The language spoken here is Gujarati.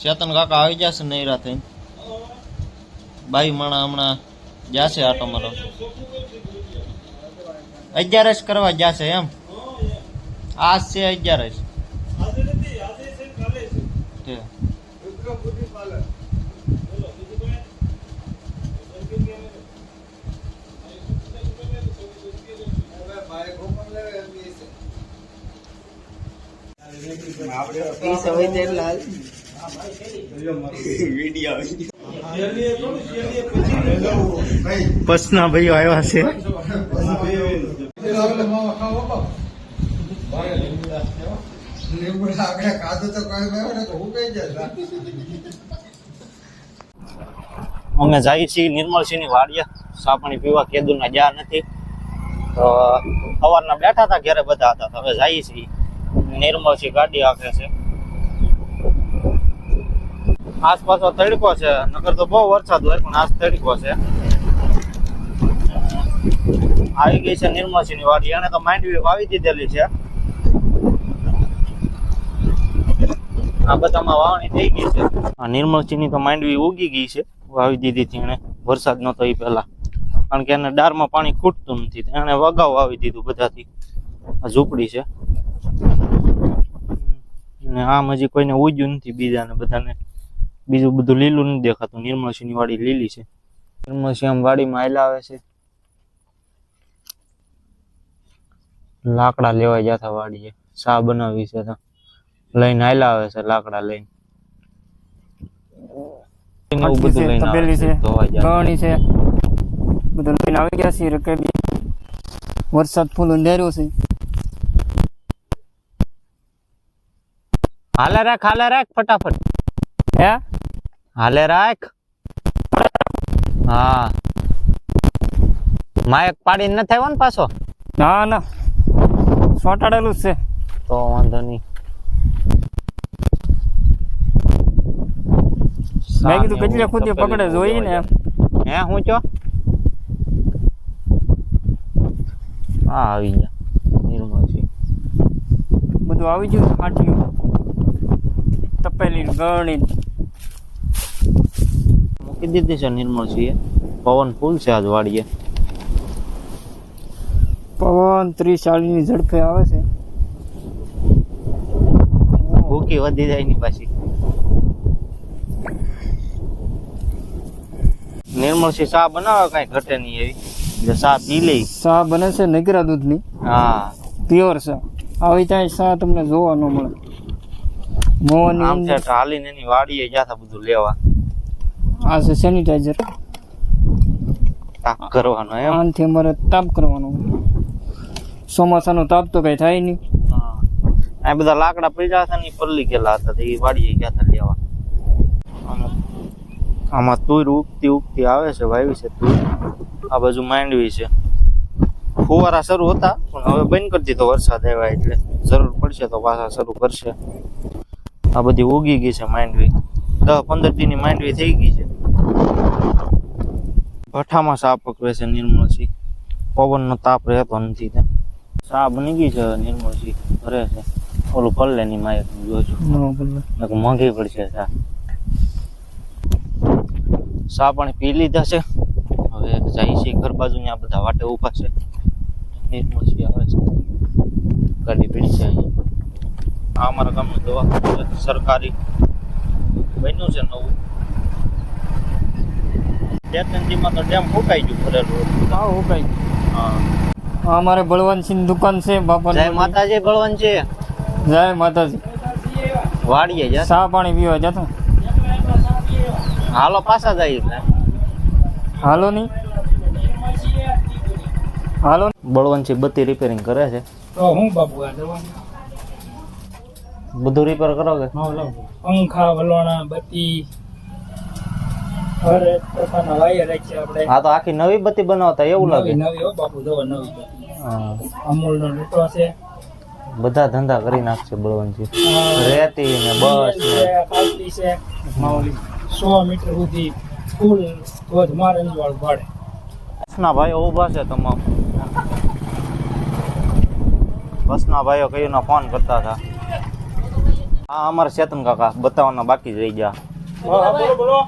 ચેતન કાકા આવી જશે નૈરા થઈને બાઈ માણા હમણાં જશે આટો મારો. અગિયારસ કરવા જાશે એમ? આજ છે અગિયારસ તે. બસના ભાઈઓ આવ્યા છે. અમે જઈએ છીએ નિર્મલસિંહની વાડીએ. ચા સાપણી પીવા કેદુના જા નથી. તો સવારના બેઠા હતા ઘરે બધા હતા. હવે જઈએ છીએ. નિર્મલસિંહ ગાડી આખે છે. આસપાસ તડકો છે. નગર તો બહુ વરસાદ હોય, પણ આજ તડકો છે. આવી ગઈ છે નિર્મલસિંહની વાડી એને તો માંડવી વાવી દીધેલી છે. આ બધામાં વાવણી થઈ ગઈ છે. આ નિર્મલસિંહની તો માંડવી ઉગી ગઈ છે. વાવી દીધી હતી એને વરસાદ નતો એ પહેલા. કારણ કે એને ડારમાં પાણી ખૂટતું નથી. એને વગાવ વાવી દીધું બધાથી. આ ઝૂંપડી છે. ને આમ હજી કોઈને ઉજ્યું નથી બીજાને બધાને. બીજું બધું લીલું નથી દેખાતું. નિર્મલસિંહની વાડી લીલી છે. નિર્મલસિંહ આમ વાડીમાં આયલા આવે છે. લાકડા લેવા જતા વાડીએ. ચા બનાવી છે તો? લઈને આયલા આવે છે લાકડા લઈને. એવું બધું લઈને આવે તપેલી છે છે ધોવા જાય. ગવણી છે. બધું લઈને આવી ગયા છીએ રકેબી. વરસાદ ફૂલ અંધેર્યો છે. હાલે રાખ હાલે રાખ ફટાફટ. હે? હાલે રાખ. હા. માયક પાડીને ન આવ્યો ને પાછો? ના ના. સોટાડેલું જ છે. તો વાંધો નહીં. મેં કીધું કેટલે ખુદે પકડે જોઈ ને હે હું ચો? હા આવી ગયા નિર્મળસિંહ બધું આવી ગયું આટલું તપેલી ને મૂકી દીધી છે નિર્મળસિંહે પવન ફૂલ છે આજ વાડીએ. પવન ત્રીસ ચાલીસની ઝડપે આવે છે. ભૂકી વધી જાય ની પાછી. નિર્મળસિંહ સા બનાવે કઈ ઘટે નહીં એવી? એટલે ચા પી લે? સા બને છે નગરા દૂધની? હા. પ્યોર ચા આવી ત્યાં સા તમને જોવા ન મળે. મોહન આમ છે હાલીને એની વાડીએ જાતા બધું લેવા. આ છે સેનિટાઈઝર તાપ કરવાનો એમ? આનથી અમારે તાપ કરવાનો. ચોમાસાનો તાપ તો કઈ થાય નહીં. આ બધા લાકડા પડ્યા હતા ને પલ્લી ગયેલા હતા એ વાડીએ ગયા હતા લેવા. આમાં- તુર ઉગતી ઉગતી આવે છે વાવી છે તુર. આ બાજુ માંડવી છે. ફુવારા શરૂ હતા પણ હવે બંધ કરી દીધો વરસાદ આવ્યા એટલે જરૂર પડશે તો પાછા શરૂ કરશે. આ બધી ઉગી ગઈ છે માંડવી. દસ પંદરની માંડવી થઈ ગઈ છે. ભઠ્ઠામાં સાપ પકવે છે નિર્મળસિંહ પવનનો તાપ રહેતો નથી ત્યાં સા બની ગઈ છે નિર્મળસિંહ ભરે છે ઓલું પલ્લે ની માયક જોજો ન મોંઘી પડશે સા સા પાણી પી લીધા છે. હવે જાય છે ઘર બાજુ આ બધા વાટે ઊભા છે. નિર્મળસિંહ આવે છે. ગાડી પીડી છે આ અમારા ગામનું દવાખાનું સરકારી. બન્યું છે નવું. દીમાં તો ડેમ ફૂંકાઈ ગયું ભરેલું હા હું કઈ હા. અમારે બળવંતસિંહ દુકાન છે બાપા જય માતાજી બળવંત છે. જય માતાજી. વાડીએ જા. સા પાણી પીવા જતો હાલો પાછા જાય હાલો નહીં હાલો બળવંત છે બત્તી રિપેરિંગ કરે છે. તો હું બાપુ આ દવા બધું રિપેર કરો કે? પંખા વલોણા બત્તી. હા તો આખી નવી બત્તી બનાવતા એવું લાગે? નવી નવી હો બાપુ દવા નવી બત્તી. હા. અમૂલ નો લીટો છે. બધા ધંધા કરી નાખશે બળવંતજી. રેતી ને બસ ને છે સો મીટર સુધી ફૂલ ધોધ મારે વાળું ભાડે. ના ભાઈઓ ઊભા છે તમામ. બસના ભાઈઓ કયું ફોન કરતા હતા. આ અમારા ચેતન કાકા બતાવવાના બાકી જ રહી ગયા. બોલો બોલો.